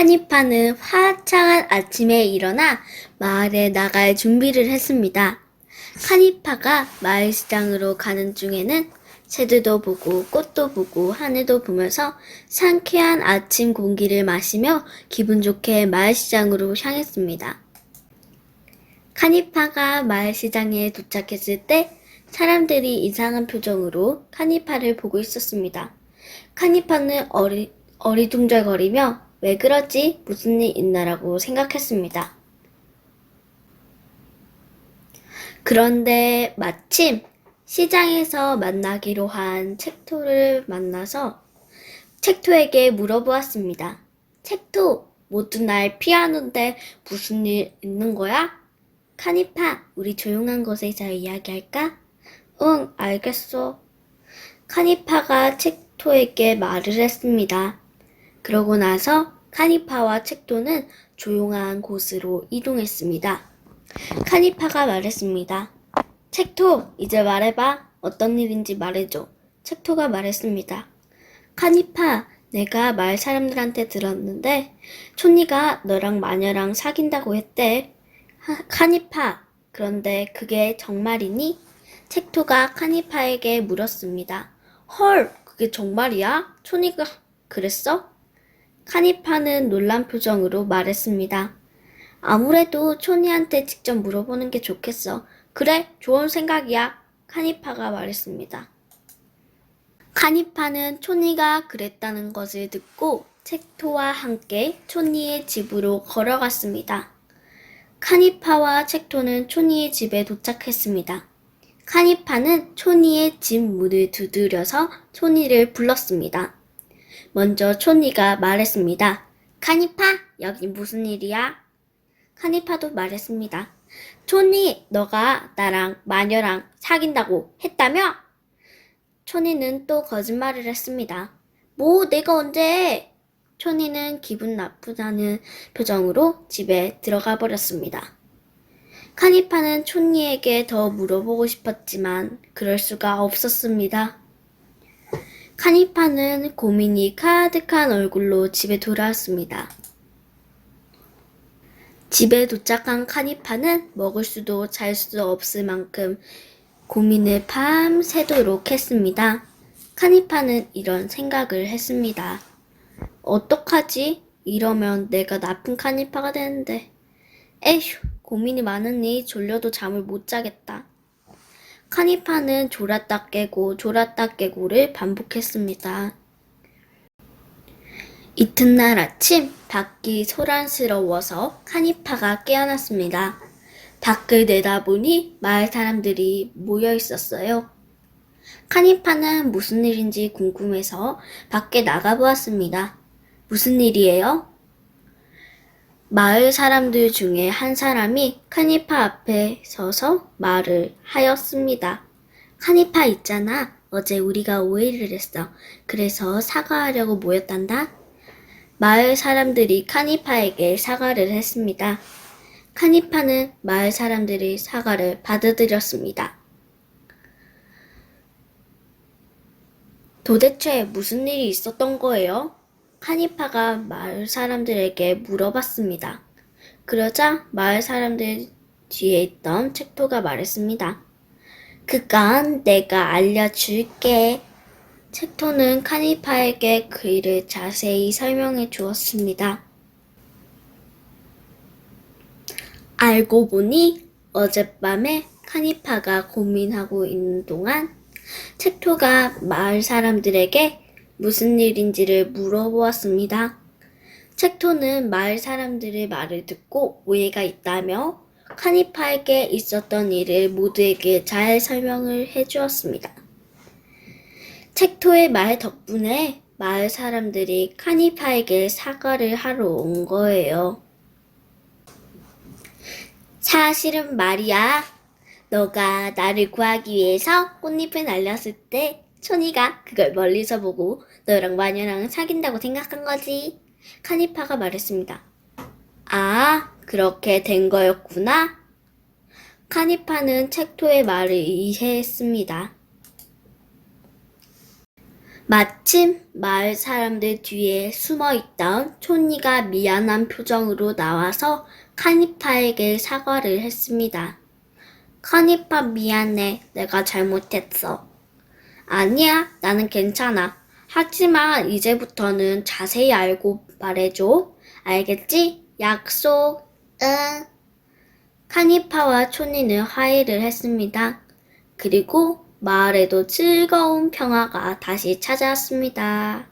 카니파는 화창한 아침에 일어나 마을에 나갈 준비를 했습니다. 카니파가 마을 시장으로 가는 중에는 새들도 보고 꽃도 보고 하늘도 보면서 상쾌한 아침 공기를 마시며 기분 좋게 마을 시장으로 향했습니다. 카니파가 마을 시장에 도착했을 때 사람들이 이상한 표정으로 카니파를 보고 있었습니다. 카니파는 어리, 어리둥절거리며 왜 그러지? 무슨 일 있나라고 생각했습니다. 그런데 마침 시장에서 만나기로 한 책토를 만나서 책토에게 물어보았습니다. 책토, 모두 날 피하는데 무슨 일 있는 거야? 카니파, 우리 조용한 곳에서 이야기할까? 응, 알겠어. 카니파가 책토에게 말을 했습니다. 그러고 나서 카니파와 책토는 조용한 곳으로 이동했습니다. 카니파가 말했습니다. 책토, 이제 말해봐. 어떤 일인지 말해줘. 책토가 말했습니다. 카니파, 내가 마을 사람들한테 들었는데, 촌이가 너랑 마녀랑 사귄다고 했대. 하- 카니파, 그런데 그게 정말이니? 책토가 카니파에게 물었습니다. 헐, 그게 정말이야? 촌이가 그랬어? 카니파는 놀란 표정으로 말했습니다. 아무래도 촌이한테 직접 물어보는 게 좋겠어. 그래, 좋은 생각이야. 카니파가 말했습니다. 카니파는 촌이가 그랬다는 것을 듣고 책토와 함께 촌이의 집으로 걸어갔습니다. 카니파와 책토는 촌이의 집에 도착했습니다. 카니파는 촌이의 집 문을 두드려서 촌이를 불렀습니다. 먼저 촌이가 말했습니다. 카니파, 여기 무슨 일이야? 카니파도 말했습니다. 촌이, 너가 나랑 마녀랑 사귄다고 했다며? 촌이는 또 거짓말을 했습니다. 뭐, 내가 언제? 촌이는 기분 나쁘다는 표정으로 집에 들어가 버렸습니다. 카니파는 촌이에게 더 물어보고 싶었지만 그럴 수가 없었습니다. 카니파는 고민이 가득한 얼굴로 집에 돌아왔습니다. 집에 도착한 카니파는 먹을 수도 잘 수도 없을 만큼 고민을 밤새도록 했습니다. 카니파는 이런 생각을 했습니다. 어떡하지? 이러면 내가 나쁜 카니파가 되는데. 에휴, 고민이 많으니 졸려도 잠을 못 자겠다. 카니파는 졸았다 깨고 졸았다 깨고를 반복했습니다. 이튿날 아침 밖이 소란스러워서 카니파가 깨어났습니다. 밖을 내다보니 마을 사람들이 모여 있었어요. 카니파는 무슨 일인지 궁금해서 밖에 나가보았습니다. 무슨 일이에요? 마을 사람들 중에 한 사람이 카니파 앞에 서서 말을 하였습니다. 카니파 있잖아. 어제 우리가 오해를 했어. 그래서 사과하려고 모였단다. 마을 사람들이 카니파에게 사과를 했습니다. 카니파는 마을 사람들의 사과를 받아들였습니다. 도대체 무슨 일이 있었던 거예요? 카니파가 마을 사람들에게 물어봤습니다. 그러자 마을 사람들 뒤에 있던 책토가 말했습니다. 그건 내가 알려줄게. 책토는 카니파에게 그 일을 자세히 설명해 주었습니다. 알고 보니 어젯밤에 카니파가 고민하고 있는 동안 책토가 마을 사람들에게 무슨 일인지를 물어보았습니다. 책토는 마을 사람들의 말을 듣고 오해가 있다며 카니파에게 있었던 일을 모두에게 잘 설명을 해주었습니다. 책토의 말 덕분에 마을 사람들이 카니파에게 사과를 하러 온 거예요. 사실은 말이야. 너가 나를 구하기 위해서 꽃잎을 날렸을 때 촌이가 그걸 멀리서 보고 너랑 마녀랑 사귄다고 생각한 거지. 카니파가 말했습니다. 아, 그렇게 된 거였구나. 카니파는 책토의 말을 이해했습니다. 마침 마을 사람들 뒤에 숨어 있던 촌이가 미안한 표정으로 나와서 카니파에게 사과를 했습니다. 카니파 미안해. 내가 잘못했어. 아니야, 나는 괜찮아. 하지만 이제부터는 자세히 알고 말해줘. 알겠지? 약속. 응. 카니파와 촌이는 화해를 했습니다. 그리고 마을에도 즐거운 평화가 다시 찾아왔습니다.